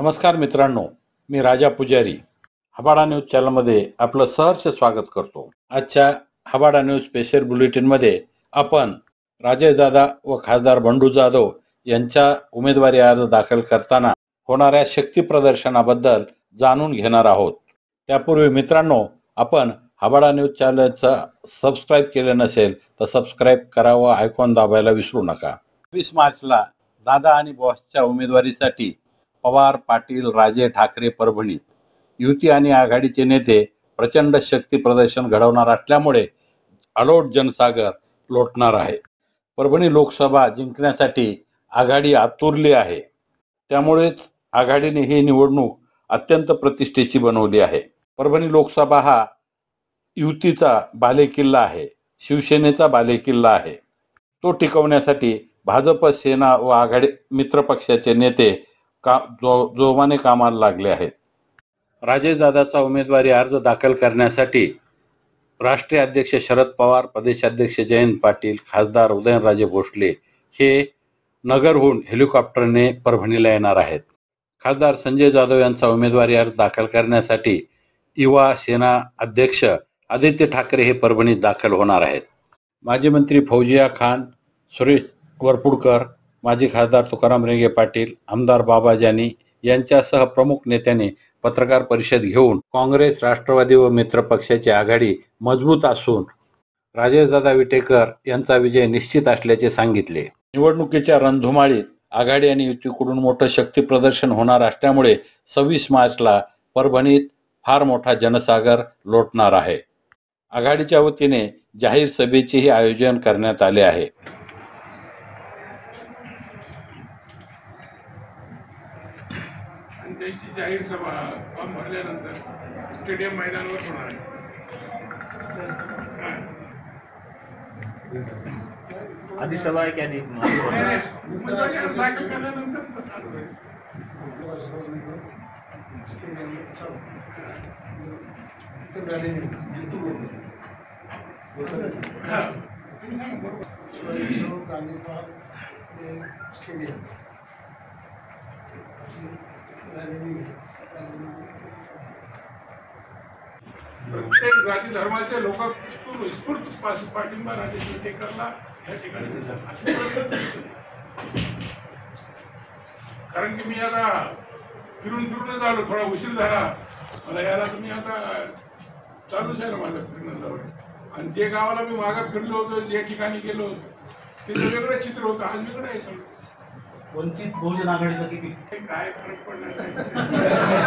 नमस्कार मित्रांनो मी राजा पुजारी. हबाडा न्यूज चॅनलमध्ये आपलं सहर्ष स्वागत करतो. आजच्या हबाडा न्यूज स्पेशल बुलेटिनमध्ये आपण राजेशदादा व खासदार बंडू जाधव यांच्या उमेदवारी अर्ज दाखल करताना होणाऱ्या शक्ती प्रदर्शनाबद्दल जाणून घेणार आहोत. त्यापूर्वी मित्रांनो आपण हबाडा न्यूज चॅनलचं सबस्क्राईब केलं नसेल तर सबस्क्राईब करावं आयकॉन दाबायला विसरू नका. वीस मार्चला दादा आणि बॉसच्या उमेदवारीसाठी पवार पाटील राजे ठाकरे परभणी. युती आणि आघाडीचे नेते प्रचंड शक्ती प्रदर्शन घडवणार असल्यामुळे अलोट जनसागर लोटणार आहे. परभणी लोकसभा जिंकण्यासाठी आघाडी आतुरली आहे. त्यामुळेच आघाडीने ही निवडणूक अत्यंत प्रतिष्ठेची बनवली आहे. परभणी लोकसभा हा युतीचा बालेकिल्ला आहे. शिवसेनेचा बालेकिल्ला आहे. तो टिकवण्यासाठी भाजप सेना व आघाडी मित्रपक्षाचे नेते का जो जोमाने कामाला लागले आहेत. राजेशदादाचा उमेदवारी अर्ज दाखल करण्यासाठी राष्ट्रीय अध्यक्ष शरद पवार प्रदेशाध्यक्ष जयंत पाटील खासदार उदयनराजे भोसले हे नगरहून हेलिकॉप्टरने परभणीला येणार आहेत. खासदार संजय जाधव यांचा उमेदवारी अर्ज दाखल करण्यासाठी युवा सेना अध्यक्ष आदित्य ठाकरे हे परभणीत दाखल होणार आहेत. माजी मंत्री फौजिया खान सुरेश वरपुडकर माजी खासदार तुकाराम रेंगे पाटील आमदार बाबा जानी यांच्यासह प्रमुख नेत्यांनी पत्रकार परिषद घेऊन काँग्रेस राष्ट्रवादी व मित्र पक्षाची आघाडी मजबूत असून राजेशदादा विटेकर यांचा विजय निश्चित असल्याचे सांगितले. निवडणुकीच्या रणधुमाळीत आघाडी आणि युतीकडून मोठं शक्ती प्रदर्शन होणार असल्यामुळे सव्वीस मार्चला परभणीत फार मोठा जनसागर लोटणार आहे. आघाडीच्या वतीने जाहीर सभेचेही आयोजन करण्यात आले आहे आणि त्यांची जाहीर सभा फॉर्म भरल्यानंतर स्टेडियम मैदानावर होणार आहे. हा. आधी सभा आहे की आधी? दाखल केल्यानंतर चालू प्रत्येक जाती धर्माचे लोक विस्फूर्त पाठिंबा राजे विटेकरला या ठिकाणी. कारण की मी आता फिरून फिरून आलो थोडा उशीर झाला. मला याला तुम्ही आता चालूच आहे ना माझं फिरणं जवळ. आणि जे गावाला मी मागं फिरलो होतो जे ठिकाणी गेलो होतो ते वेगळं चित्र होतं आज वेगळं आहे सगळं. वंचित बहुजन आघाडीचा किती? काय फरक पडणार?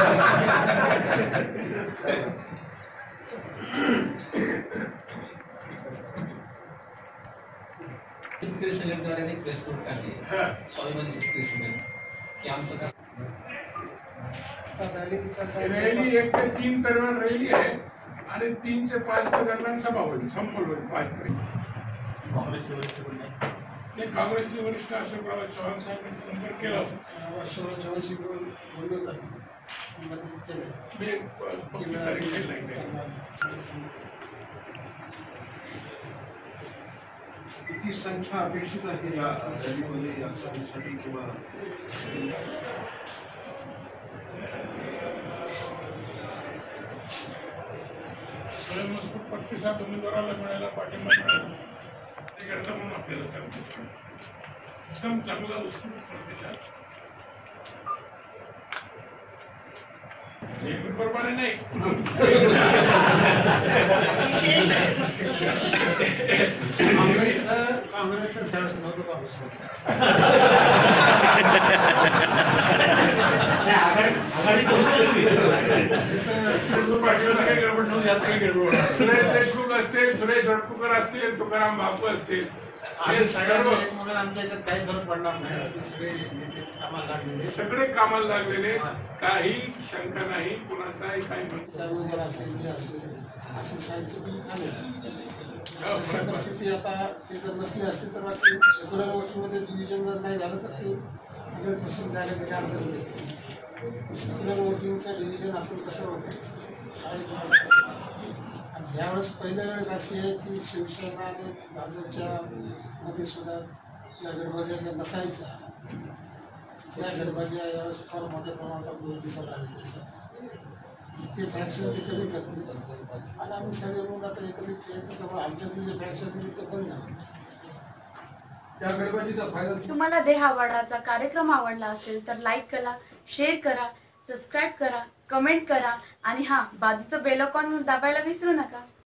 संघटनेद्वारे प्रेस नोट काढली हा. स्वाभिमानी शेतकरी संघटना की आमचं का रॅली एक ते तीन दरम्यान रॅली आहे आणि तीन ते पाचच्या दरम्यान सभा होईल संपल होईल पाच पर्यंत काँग्रेसचे ते काँग्रेसचे वरिष्ठ अशोकराव चव्हाण साहेबांनी संपर्क केला. मी प- पक्की तारीख केली नाही. किती संख्या अपेक्षित आहे या रॅलीमध्ये या सभेसाठी किंवा? स्वयंस्फूर्त प्रतिसाद उमेदवाराला मिळायला पाठिंबा मिळाला. ते करता म्हणून आपल्याला सांगतो एकदम चांगला उत्स्फूर्त प्रतिसाद नेहमीप्रमाणे नाही काँग्रेसचं काँग्रेसचं सरस नव्हतं काँग्रेस सुरेश देशमुख असतील सुरेश वडकुकर असतील तुकाराम बापू असतील हे सगळ्या आमच्या याच्यात काही फरक पडणार नाही सगळे कामाला लागलेले सगळे कामाला लागलेले काही शंका नाही कुणाचाही काही म्हणतो असेल जे असेल परिस्थिती आता ते जर नसली असती तर बाकी सेक्युलर वोटिंगमध्ये डिव्हिजन जर नाही झालं तर ते हंड्रेड पर्सेंट जागा तरी अडचण सेक्युलर वोटिंगचं डिव्हिजन आपण कसं वाटायचं काय आणि यावेळेस पहिल्या वेळेस अशी आहे की शिवसेना आणि भाजपच्या मध्ये सुद्धा ज्या गडबड्या ज्या नसायच्या ज्या गडबाजी यावेळेस फार मोठ्या प्रमाणात आपल्याला दिसत आले ते फॅक्शन ते कमी करतील. आणि आम्ही सगळे म्हणून आता एकत्रित केले त्याच्यामुळे आमच्यातले जे फॅक्शन आहे ते कमी झालं. त्या तुम्हाला देहावाडाचा कार्यक्रम आवडला असेल तर लाईक करा. शेअर करा सबस्क्राईब करा कमेंट करा आणि हा बाजूचं बेलॉकॉन दाबायला विसरू नका.